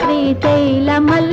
శ్రీతైలమల్